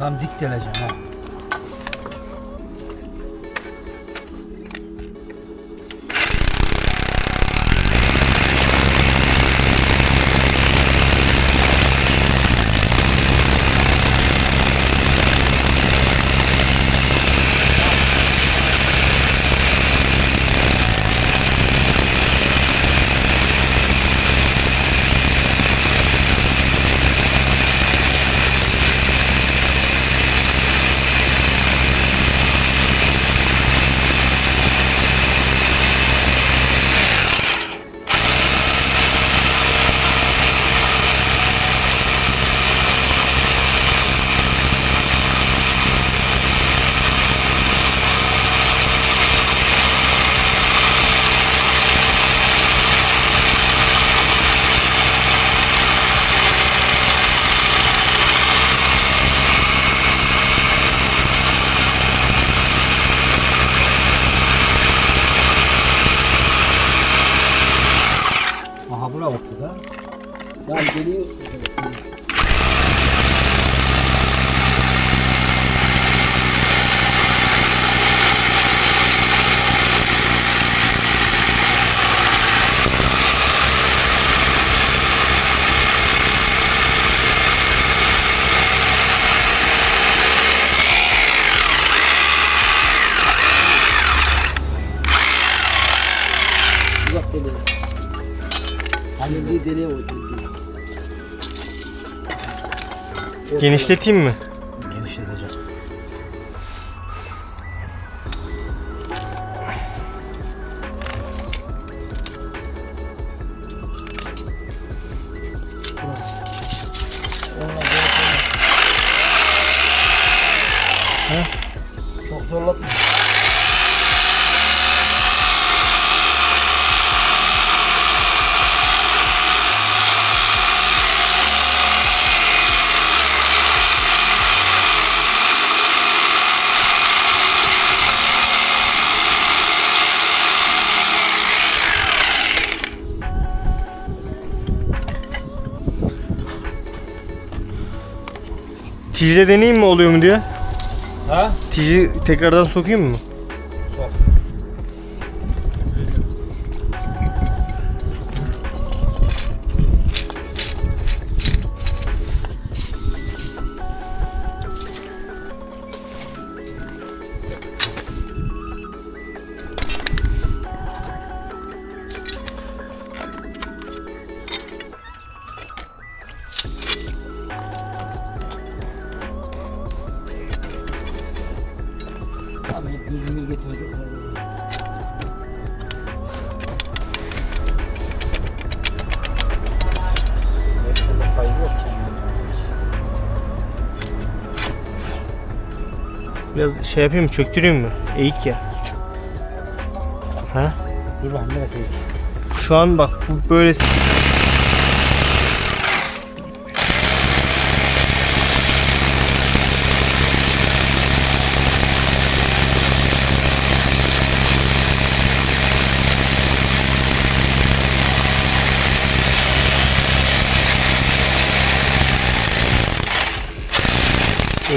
Tam dik deleceğim ha. Ya Genişleteyim mi? Genişleteceğim. Onunla Tijle deneyeyim mi oluyor mu diyor. Ha? Tiji tekrardan sokayım mı? Abi düzgün getirdim. Biraz şey yapayım mı? Çöktüreyim mi? Eğik ya. Ha? Dur bakayım neresi? Şu an bak bu böyle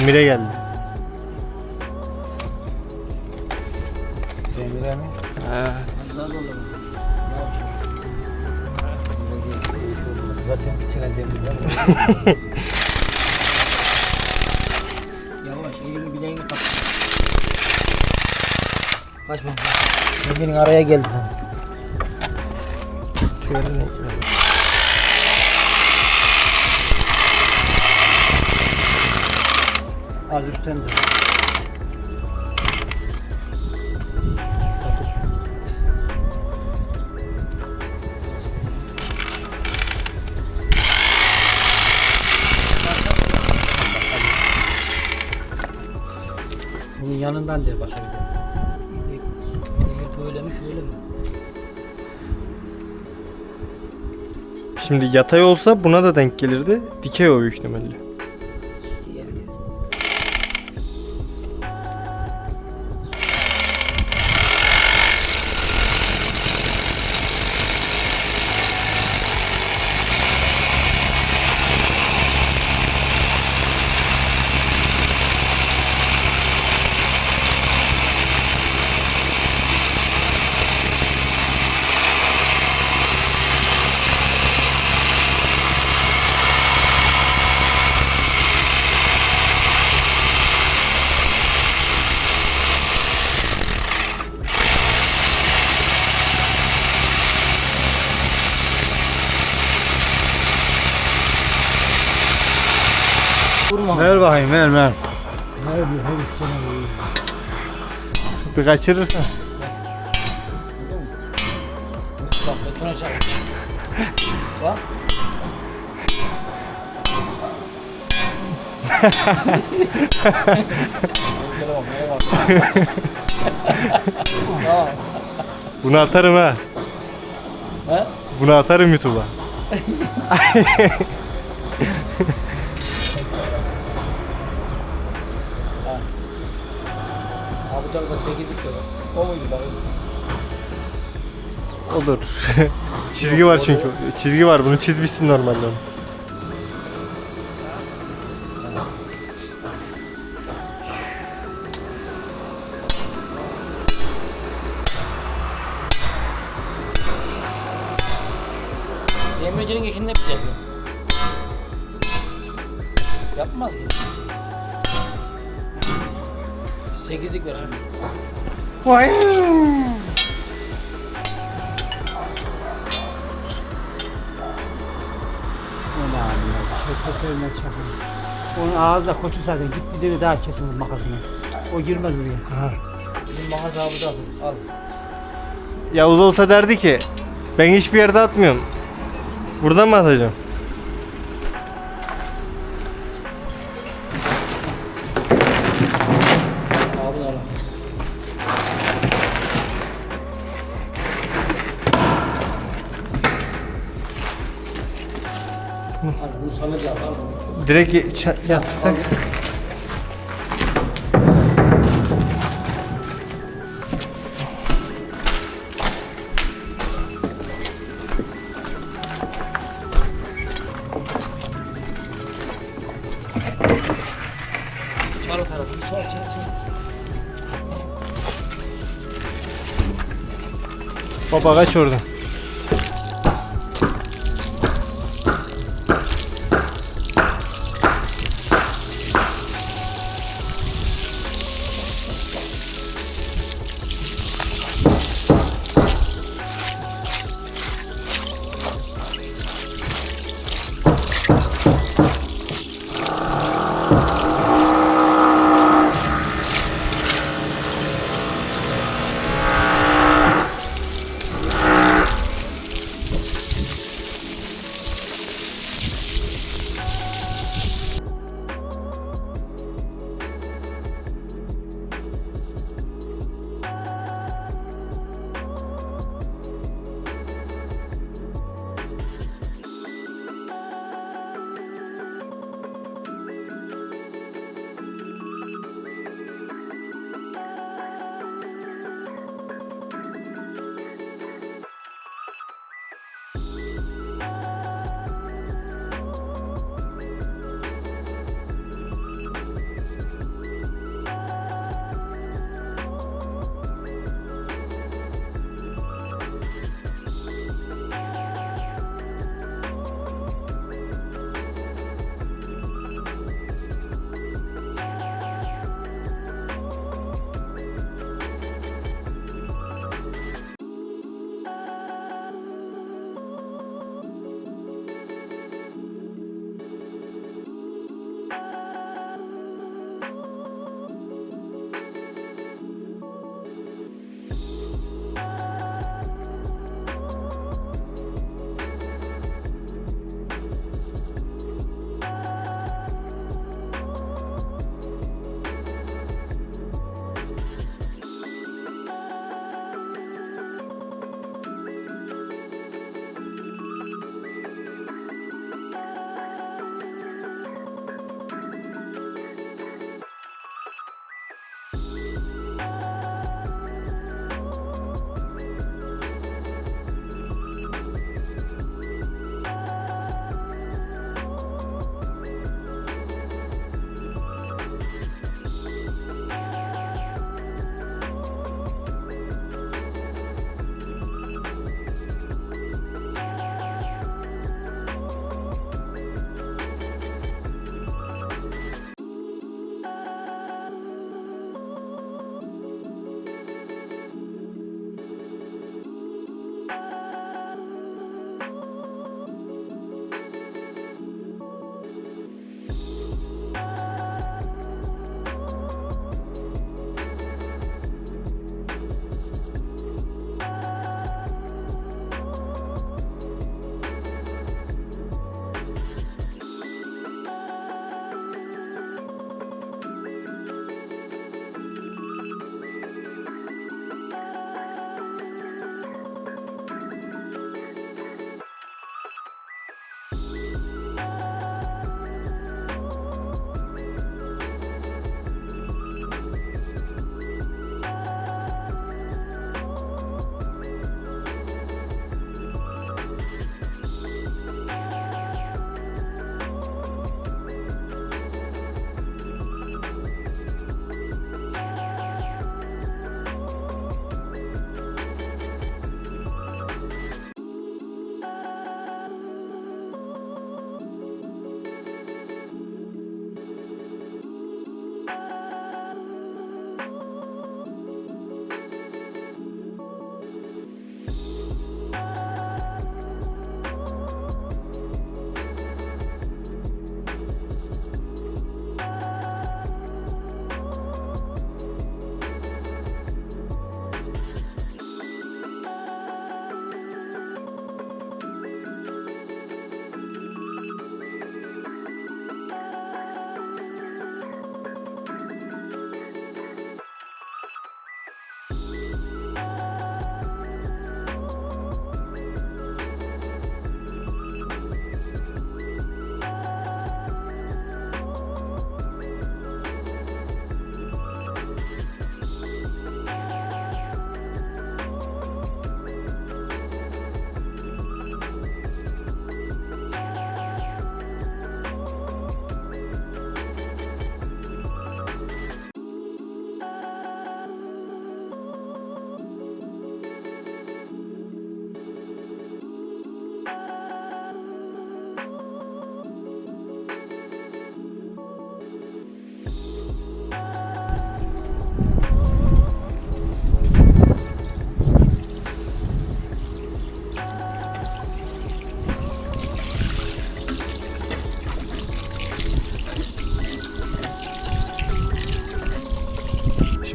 Emir'e geldi. Cemile mi? Ha. Zaten bitiren demirler. Yavaş elini bileğini kapat. Kaçma. Cemile'nin araya geldi sen. Şöyle Az üstten dur. Bunun yanından der başa gidelim. Böyle mi şöyle mi? Şimdi yatay olsa buna da denk gelirdi. Dikey o büyük ihtimalle. Mu? Ver bakayım ver ver. Bir kaçırırsan. Bak beton aşağı. Bak. Bunu atarım ha. He? Bunu atarım YouTube'a. Abi bu tarafa 8'lik de var. O muydu bak? Olur. Çizgi var çünkü. Çizgi var. Bunu çizmişsin normalde. Demircinin işini hep yapıyor. Yapmaz mı? 8'lik ver abi. Vay. O ne abi ya? Şöyle çakın. Onun ağzı da koşu zaten. Git bir de daha kesin onun makasını. O girmez buraya. Bizim mağaza abi da. Al. Yavuz olsa derdi ki ben hiçbir yerde atmıyorum. Buradan mı atacağım? Direkt ça- yatırsak. Baba kaç oradan.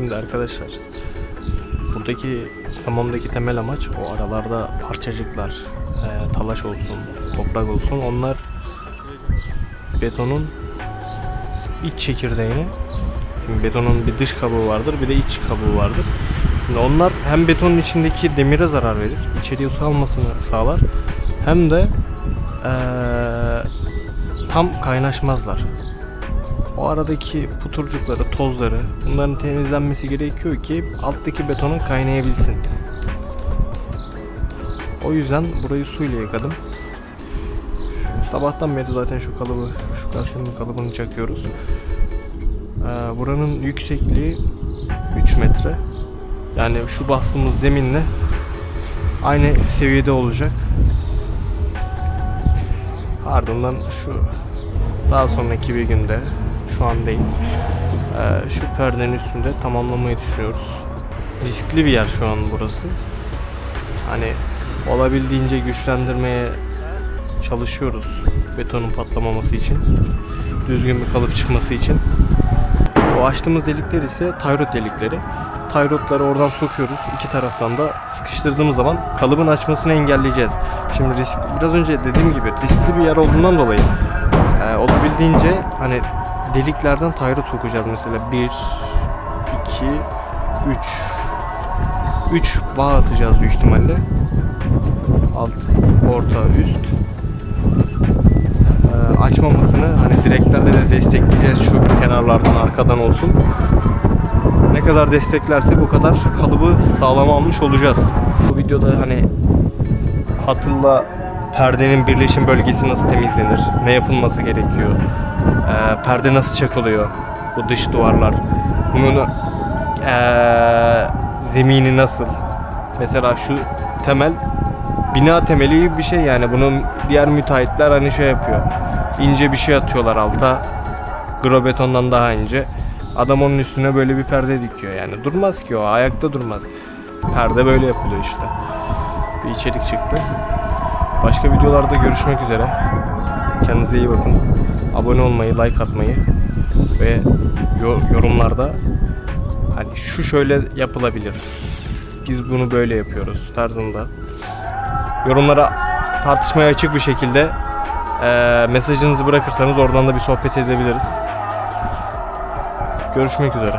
Şimdi arkadaşlar buradaki hamamdaki temel amaç o aralarda parçacıklar, e, talaş olsun, toprak olsun onlar betonun iç çekirdeğini Şimdi betonun bir dış kabuğu vardır bir de iç kabuğu vardır. Şimdi onlar hem betonun içindeki demire zarar verir, içeriye su almasını sağlar hem de eee, tam kaynaşmazlar. O aradaki puturcukları, tozları bunların temizlenmesi gerekiyor ki alttaki betonun kaynayabilsin. O yüzden burayı suyla yıkadım. Sabahtan beri zaten şu kalıbı, şu karşının kalıbını çakıyoruz. Ee, buranın yüksekliği 3 metre. Yani şu bastığımız zeminle aynı seviyede olacak. Ardından şu daha sonraki bir günde şu an değil. ee, şu perdenin üstünde tamamlamayı düşünüyoruz. Riskli bir yer şu an burası. Hani olabildiğince güçlendirmeye çalışıyoruz betonun patlamaması için. Düzgün bir kalıp çıkması için. O açtığımız delikler ise tayrot delikleri. Tayrotları oradan sokuyoruz. İki taraftan da sıkıştırdığımız zaman kalıbın açmasını engelleyeceğiz. Şimdi risk, biraz önce dediğim gibi riskli bir yer olduğundan dolayı e, olabildiğince hani deliklerden tayrot sokacağız mesela 1 2 3 3 bağ atacağız büyük ihtimalle. Alt, orta, üst. Ee, açmamasını hani direklerle de destekleyeceğiz şu kenarlardan arkadan olsun. Ne kadar desteklersek o kadar kalıbı sağlam almış olacağız. Bu videoda hani hatılla perdenin birleşim bölgesi nasıl temizlenir, ne yapılması gerekiyor, ee, perde nasıl çakılıyor, bu dış duvarlar, bunun ee, zemini nasıl, mesela şu temel bina temeli bir şey yani bunun diğer müteahhitler hani şey yapıyor. ince bir şey atıyorlar alta. Grobetondan daha ince. Adam onun üstüne böyle bir perde dikiyor yani. Durmaz ki o ayakta durmaz. Perde böyle yapılıyor işte. Bir içerik çıktı. Başka videolarda görüşmek üzere. Kendinize iyi bakın. Abone olmayı, like atmayı ve yo- yorumlarda hani şu şöyle yapılabilir. Biz bunu böyle yapıyoruz tarzında yorumlara tartışmaya açık bir şekilde eee, mesajınızı bırakırsanız oradan da bir sohbet edebiliriz. Görüşmek üzere.